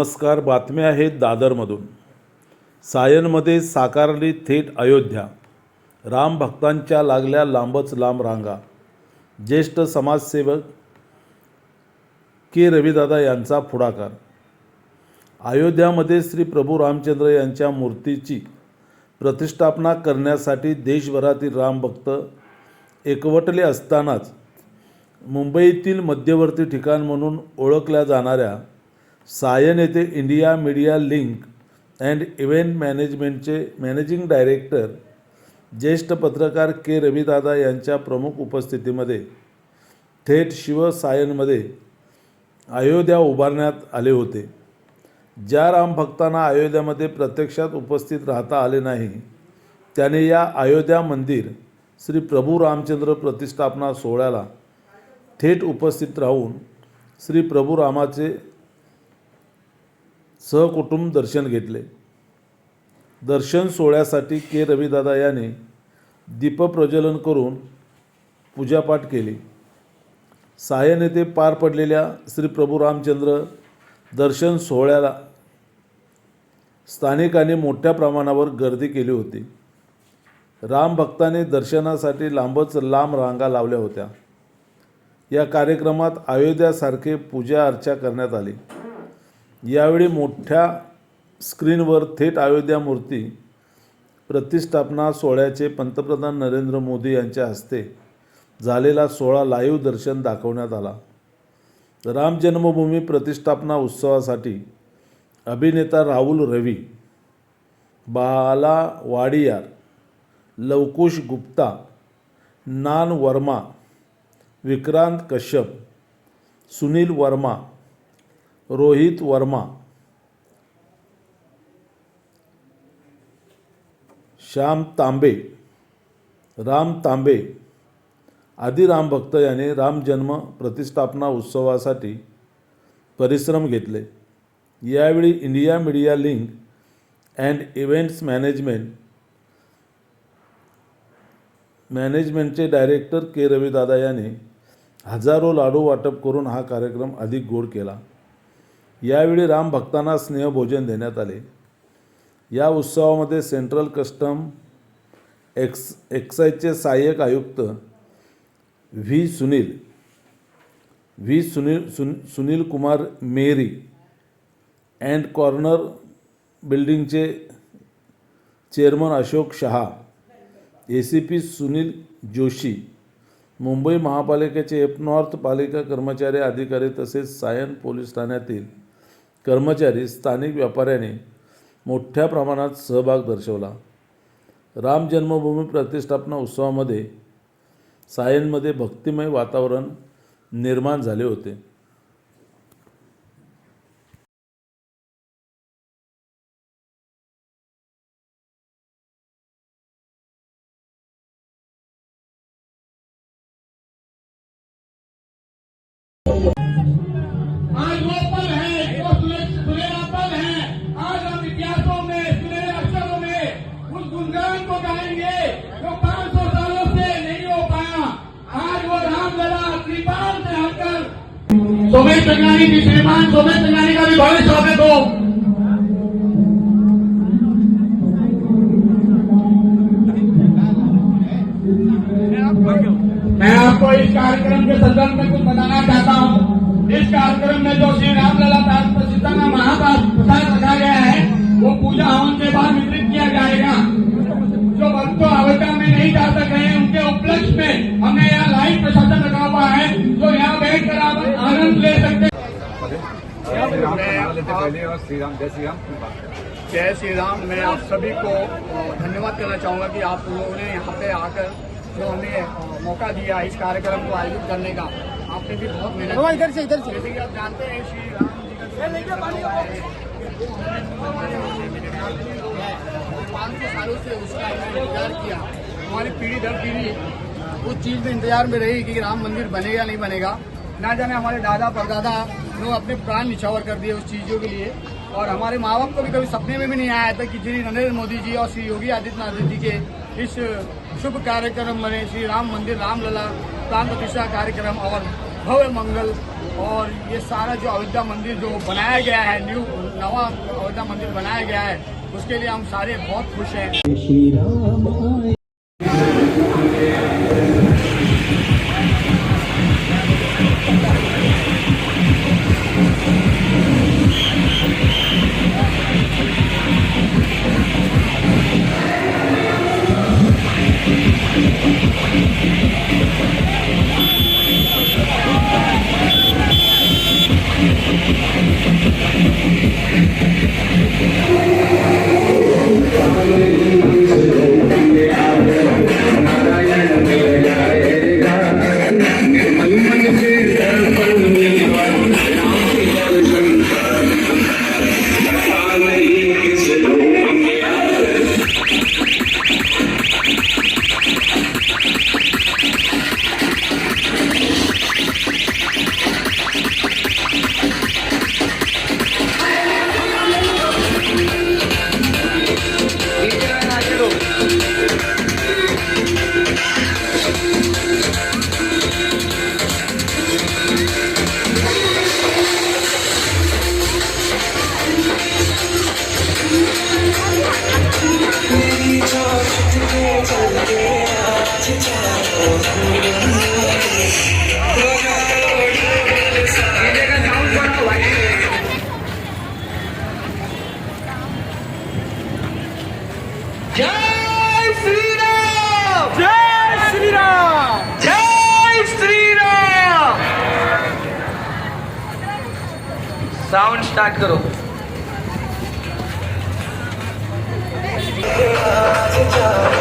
नमस्कार बातम्या आहेत दादरमधून. सायनमध्ये साकारली थेट अयोध्या. राम भक्तांच्या लागल्या लांबच लांब रांगा. ज्येष्ठ समाजसेवक के. रविदादा यांचा पुढाकार. अयोध्यामध्ये श्री प्रभू रामचंद्र यांच्या मूर्तीची प्रतिष्ठापना करण्यासाठी देशभरातील रामभक्त एकवटले असतानाच मुंबईतील मध्यवर्ती ठिकाण म्हणून ओळखल्या जाणाऱ्या सायन येथे India media link and event मॅनेजमेंटचे managing director ज्येष्ठ पत्रकार के रविदादा यांच्या प्रमुख उपस्थितीमध्ये थेट शिवसायनमध्ये अयोध्या उभारण्यात आले होते. ज्या रामभक्तांना अयोध्यामध्ये प्रत्यक्षात उपस्थित राहता आले नाही त्याने या अयोध्या मंदिर श्री प्रभू रामचंद्र प्रतिष्ठापना सोहळ्याला थेट उपस्थित राहून श्री प्रभू रामाचे सहकुटुंब दर्शन घेतले. दर्शन सोहळ्यासाठी के. रविदादा याने दीपप्रज्वलन करून पूजापाठ केली. सायन येथे पार पडलेल्या श्री प्रभू रामचंद्र दर्शन सोहळ्याला स्थानिकांनी मोठ्या प्रमाणावर गर्दी केली होती. रामभक्ताने दर्शनासाठी लांबच लांब रांगा लावल्या होत्या. या कार्यक्रमात अयोध्यासारखे पूजा अर्चा करण्यात आली. यावेळी मोठ्या स्क्रीनवर थेट अयोध्या मूर्ती प्रतिष्ठापना सोहळ्याचे पंतप्रधान नरेंद्र मोदी यांच्या हस्ते झालेला सोहळा लाईव्ह दर्शन दाखवण्यात आला. राम जन्मभूमी प्रतिष्ठापना उत्सवासाठी अभिनेता राहुल रवी बाला वाडियार लवकुश गुप्ता नान वर्मा विक्रांत कश्यप सुनील वर्मा रोहित वर्मा. श्याम तांबे. राम तांबे. आदी भक्त यांनी राम जन्म प्रतिष्ठापना उत्सवासाठी परिश्रम घेतले. यावेळी India media link and events management मॅनेजमेंटचे director K Ravidada याने हजारो लाडू वाटप करून हा कार्यक्रम अधिक गोड केला. यावेळी राम भक्तांना स्नेहभोजन देण्यात आले. या उत्सवामध्ये सेंट्रल कस्टम एक्स एक्साईजचे सहाय्यक आयुक्त व्ही सुनील व्ही सुनील सुन Sunil Kumar Mary and corner बिल्डिंगचे chairman Ashok Shah A C P Sunil Joshi Mumbai महापालिकेचे एप नॉर्थ पालिका कर्मचारी अधिकारी तसेच सायन पोलीस ठाण्यातील कर्मचारी स्थानिक व्यापाऱ्यांनी मोठ्या प्रमाणात सहभाग दर्शवला. राम जन्मभूमी प्रतिष्ठापना उत्सवामध्ये सायनमध्ये भक्तिमय वातावरण निर्माण झाले होते. हटकर तंगानी जी श्रीमान सोमेश तंगानी का भी भव्य स्वागत हो मैं आपको इस कार्यक्रम के संदर्भ में कुछ बताना चाहता हूँ। इस कार्यक्रम में जो जय श्री राम मैं आप सभी को धन्यवाद करना चाहूँगा कि आप लोगों ने यहाँ पे आकर जो हमें मौका दिया इस कार्यक्रम को आयोजित करने का। आपने भी बहुत मेहनत इधर से इधर से। जैसे कि आप जानते हैं श्री राम जी का पाँच सौ सालों से उसका इंतज़ार किया। हमारी पीढ़ी दर पीढ़ी उस चीज़ में इंतज़ार में रही कि राम मंदिर बनेगा नहीं बनेगा। ना जाने हमारे दादा परदादा लोग अपने प्राण निछावर कर दिए उस चीज़ों के लिए। और हमारे माँ बाप को भी कभी सपने में भी नहीं आया था कि श्री नरेंद्र मोदी जी और श्री योगी आदित्यनाथ जी के इस शुभ कार्यक्रम में श्री राम मंदिर, रामलला, प्राण प्रतिष्ठा कार्यक्रम और भव्य मंगल और ये सारा जो अयोध्या मंदिर जो बनाया गया है, न्यू, नवा अयोध्या मंदिर बनाया गया है, उसके लिए हम सारे बहुत खुश हैं। जय साउंड स्टार्ट करो Yeah.